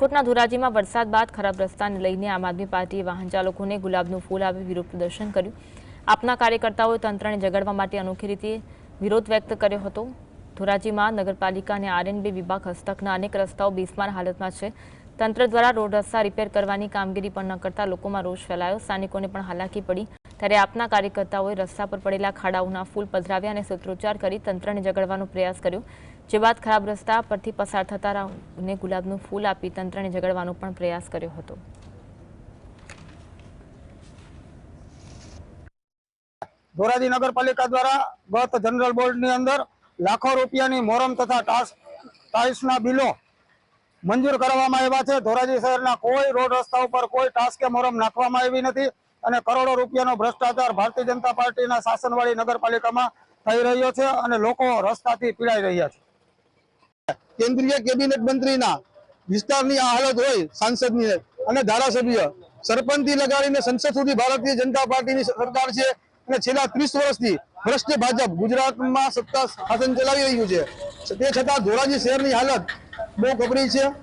રાજકોટના ધોરાજીમાં વરસાદ બાદ ખરાબ રસ્તાને લઈને આમ આદમી પાર્ટીએ વાહન ચાલકોને ગુલાબનું ફૂલ આપી વિરોધ પ્રદર્શન કર્યું. આપના કાર્યકર્તાઓએ તંત્રને જગાડવા માટે અનોખી રીતે વિરોધ વ્યક્ત કર્યો હતો. ધોરાજીમાં નગરપાલિકા અને આરએનબી વિભાગ હસ્તકના અનેક રસ્તાઓ બિસ્માર હાલતમાં છે. તંત્ર દ્વારા રોડ રસ્તા રિપેર કરવાની કામગીરી પણ ન કરતા લોકોમાં રોષ ફેલાયો. સ્થાનિકોને પણ હાલાકી પડી. ત્યારે આપના કાર્યકર્તાઓએ રસ્તા પર પડેલા ખાડાઓના ફૂલ પધરાવ્યા અને સૂત્રોચ્ચાર કરી તંત્રને જગાડવાનો પ્રયાસ કર્યો. જે બાદ ખરાબ રસ્તા પરથી પસાર થતા રાહુને ગુલાબનું ફૂલ આપી તંત્રને જગાડવાનો પણ પ્રયાસ કર્યો હતો. ધોરાજી નગરપાલિકા દ્વારા ગત જનરલ બોર્ડની અંદર લાખો રૂપિયાની મોરમ તથા ટાઇલ્સના બિલો મંજૂર કરવામાં આવ્યા છે. ધોરાજી શહેરના કોઈ રોડ રસ્તા ઉપર કોઈ ટાસ્કે મોરમ નાખવામાં આવી નથી અને કરોડો રૂપિયાનો ભ્રષ્ટાચાર ભારતીય જનતા પાર્ટીના શાસનવાળી નગરપાલિકામાં થઈ રહ્યો છે અને લોકો રસ્તાથી પીડાઈ રહ્યા છે. કેન્દ્રીય કેબિનેટ મંત્રીના વિસ્તારની આ હાલત હોય, સાંસદની અને ધારાસભ્ય સરપંચથી લગાડીને સંસદ સુધી ભારતીય જનતા પાર્ટીની સરકાર છે અને છેલ્લા ત્રીસ વર્ષથી ભ્રષ્ટ ભાજપ ગુજરાતમાં સત્તા શાસન ચલાવી રહ્યું છે. તે છતાં ધોરાજી શહેરની હાલત Bom, Fabrício.